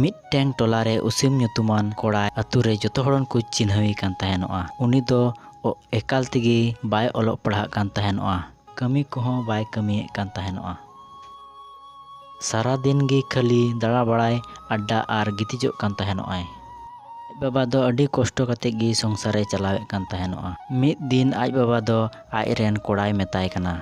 Meet ট্যাং টলাৰে উসিম নিতুমান কোড়ায় আতুৰে যত হড়ন কু চিহ্ন হৈ কান্তাহে নয়া উনি তো একালতেগি বাই অলপ পড়া কান্তাহে নয়া কমি কো হ বাই কমি কান্তাহে নয়া সারা দিন গি খলি দড়া বড়াই আড্ডা আর গিতি যো কান্তাহে নহয় বাবা দ আডি কষ্ট কাতে গি সংসারে চালাও কান্তাহে নয়া মিট দিন আজ বাবা দ আজ রেন কোড়াই মেতাই কানা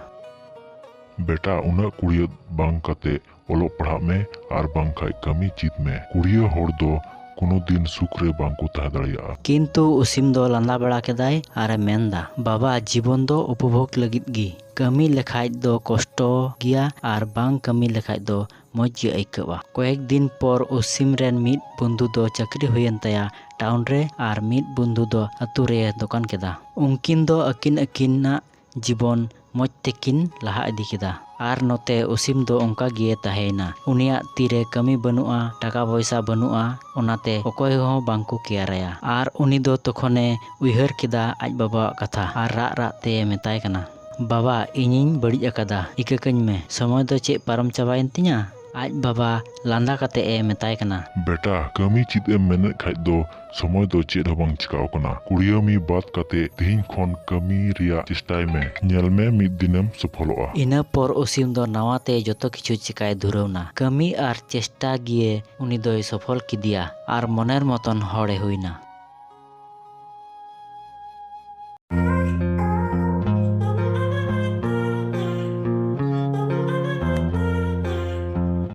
ᱵᱮᱴᱟ ᱩᱱᱟᱹᱜ ᱠᱩᱲᱤᱭᱟᱹ ᱵᱟᱝ ᱠᱟᱛᱮ ᱚᱞᱚᱜ ᱯᱟᱲᱦᱟᱜ ᱢᱮ ᱟᱨ ᱵᱟᱝᱠᱷᱟᱡ ᱠᱟᱹᱢᱤ ᱪᱮᱫ ᱢᱮ ᱠᱩᱲᱤᱭᱟᱹ ᱦᱚᱲ ᱫᱚ ᱠᱳᱱᱳ ᱫᱤᱱ ᱥᱩᱠ ᱵᱟᱝᱠᱚ ᱛᱟᱦᱮᱸ ᱫᱟᱲᱮᱭᱟᱜᱼᱟ ᱠᱤᱱᱛᱩ ᱩᱥᱤᱢ ᱫᱚ ᱞᱟᱸᱫᱟ ᱵᱟᱲᱟ ᱠᱮᱫᱟᱭ ᱟᱨᱮ ᱢᱮᱱᱫᱟ ᱵᱟᱵᱟ ᱡᱤᱵᱚᱱ ᱫᱚ ᱩᱯᱚᱵᱷᱳᱜᱽ ᱞᱟᱹᱜᱤᱫ ᱜᱮ ᱠᱟᱹᱢᱤ ᱞᱮᱠᱷᱟᱡ ᱫᱚ ᱠᱚᱥᱴᱚ ᱜᱮᱭᱟ ᱟᱨ ᱵᱟᱝ ᱠᱟᱹᱢᱤ ᱞᱮᱠᱷᱟᱡ ᱫᱚ ᱢᱚᱡᱽ ᱜᱮ ᱟᱹᱭᱠᱟᱹᱜᱼᱟ ᱠᱚᱭᱮᱠ ᱫᱤᱱ ᱯᱚᱨ ᱩᱥᱤᱢ ᱨᱮᱱ ᱢᱤᱫ ᱵᱚᱱᱫᱷᱩ ᱫᱚ ᱪᱟᱹᱠᱨᱤ ᱦᱩᱭᱮᱱ ᱛᱟᱭᱟ ᱴᱟᱣᱩᱱ ᱨᱮ ᱟᱨ ᱢᱤᱫ ᱵᱚᱱᱫᱷᱩ ᱫᱚ ᱟᱛᱳ ᱨᱮᱭ ᱫᱚᱠᱟᱱ ᱠᱮᱫᱟ ᱩᱱᱠᱤᱱ ᱫᱚ ᱟᱹᱠᱤᱱ ᱟᱹᱠᱤᱱᱟᱜ ᱡᱤᱵᱚᱱ mojtekin laha adi kita. Ar note usim do onka tahena. Unia tire kami benua, taka boisa benua, onate okoi ho bangku kiaraya. Ar unido tokone wihar kita aj baba kata. Ar rak rak te metai kana. Baba ingin beri akada ikakanyme. Semua do cek param cawain tinya. ᱟᱡ ᱵᱟᱵᱟ ᱞᱟᱸᱫᱟ ᱠᱟᱛᱮ ᱮ ᱢᱮᱛᱟᱭ ᱠᱟᱱᱟ ᱵᱮᱴᱟ ᱠᱟᱹᱢᱤ ᱪᱮᱫ ᱮᱢ ᱢᱮᱱᱮᱫ ᱠᱷᱟᱡ ᱫᱚ ᱥᱚᱢᱚᱭ ᱫᱚ ᱪᱮᱫ ᱦᱚᱸ ᱵᱟᱝ ᱪᱤᱠᱟᱹᱣ ᱠᱟᱱᱟ ᱠᱩᱲᱤᱭᱟᱹᱢᱤ ᱵᱟᱫ ᱠᱟᱛᱮ ᱛᱤᱦᱤᱧ ᱠᱷᱚᱱ ᱠᱟᱹᱢᱤ ᱨᱮᱭᱟᱜ ᱪᱮᱥᱴᱟᱭ ᱢᱮ ᱧᱮᱞ ᱢᱮ ᱢᱤᱫ ᱫᱤᱱᱮᱢ ᱥᱚᱯᱷᱚᱞᱚᱜᱼᱟ ᱤᱱᱟᱹ ᱯᱚᱨ ᱚᱥᱤᱢ ᱫᱚ ᱱᱟᱣᱟᱛᱮ ᱡᱚᱛᱚ ᱠᱤᱪᱷᱩ ᱪᱤᱠᱟᱭ ᱫᱷᱩᱨᱟᱹᱣᱱᱟ ᱠᱟᱹᱢᱤ ᱟᱨ ᱪᱮᱥᱴᱟ ᱜᱤᱭᱮ ᱩᱱᱤ ᱫᱚᱭ ᱥᱚᱯᱷᱚᱞ ᱠᱮᱫᱮᱭᱟ ᱟᱨ ᱢᱚᱱᱮᱨ ᱢᱚᱛᱚᱱ ᱦᱚᱲᱮ ᱦᱩᱭᱱᱟ